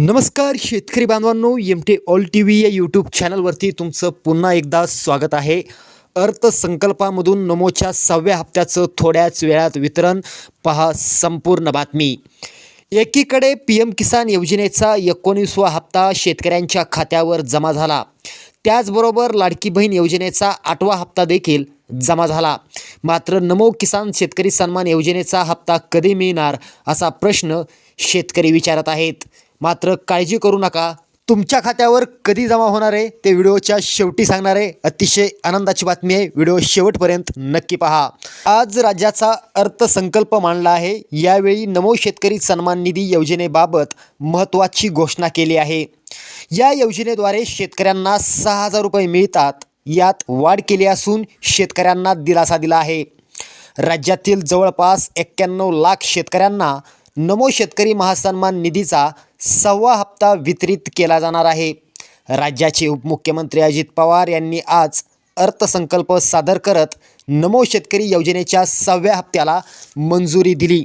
नमस्कार शेतकरी बांधवांनो M T all T V या यूट्यूब चॅनलवरती तुमचं पुन्हा एकदा स्वागत आहे. अर्थसंकल्पामधून नमोच्या सहाव्या हप्त्याचं थोड्याच वेळात वितरण. पहा संपूर्ण बातमी. एकीकडे पी एम किसान योजनेचा एकोणीसवा हप्ता शेतकऱ्यांच्या खात्यावर जमा झाला. त्याचबरोबर लाडकी बहीण योजनेचा आठवा हप्ता देखील जमा झाला. मात्र नमो किसान शेतकरी सन्मान योजनेचा हप्ता कधी मिळणार असा प्रश्न शेतकरी विचारत आहेत. मात्र काळजी करू नका. तुमच्या खात्यावर कधी जमा होणार आहे ते व्हिडिओच्या शेवटी सांगणार आहे. अतिशय आनंदाची बातमी आहे. व्हिडिओ शेवटपर्यंत नक्की पहा. आज राज्याचा अर्थसंकल्प मांडला आहे. यावेळी नमो शेतकरी सन्मान निधी योजनेबाबत महत्त्वाची घोषणा केली आहे. या योजनेद्वारे शेतकऱ्यांना सहा हजार रुपये मिळतात. यात वाढ केली असून शेतकऱ्यांना दिलासा दिला आहे. राज्यातील जवळपास एक्क्याण्णव लाख शेतकऱ्यांना नमो शेतकरी महासन्मान निधीचा सव्वा हप्ता वितरित केला जाणार आहे. राज्याचे उपमुख्यमंत्री अजित पवार यांनी आज अर्थसंकल्प सादर करत नमो शेतकरी योजनेच्या सहाव्या हप्त्याला मंजुरी दिली.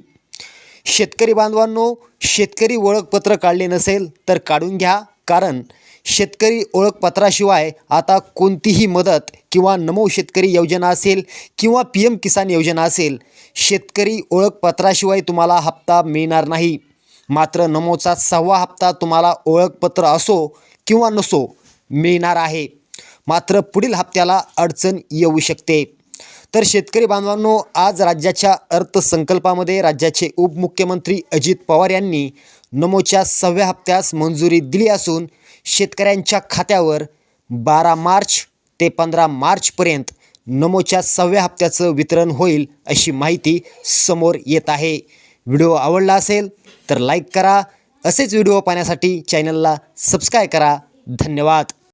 शेतकरी बांधवांनो शेतकरी ओळखपत्र काढले नसेल तर काढून घ्या कारण शेतकरी ओळखपत्राशिवाय आता कोणतीही मदत किंवा नमो शेतकरी योजना असेल किंवा पी एम किसान योजना असेल शेतकरी ओळखपत्राशिवाय तुम्हाला हप्ता मिळणार नाही. मात्र नमोचा सहावा हप्ता तुम्हाला ओळखपत्र असो किंवा नसो मिळणार आहे. मात्र पुढील हप्त्याला अडचण येऊ शकते. तर शेतकरी बांधवांनो आज राज्याच्या अर्थसंकल्पामध्ये राज्याचे उपमुख्यमंत्री अजित पवार यांनी नमोच्या सहाव्या हप्त्यास मंजुरी दिली असून शेतकऱ्यांच्या खात्यावर बारा मार्च ते पंधरा मार्चपर्यंत नमोच्या सहाव्या हप्त्याचं वितरण होईल अशी माहिती समोर येत आहे. व्हिडिओ आवडला असेल तर लाईक करा. असेच व्हिडिओ पाहण्यासाठी चॅनलला सबस्क्राईब करा. धन्यवाद.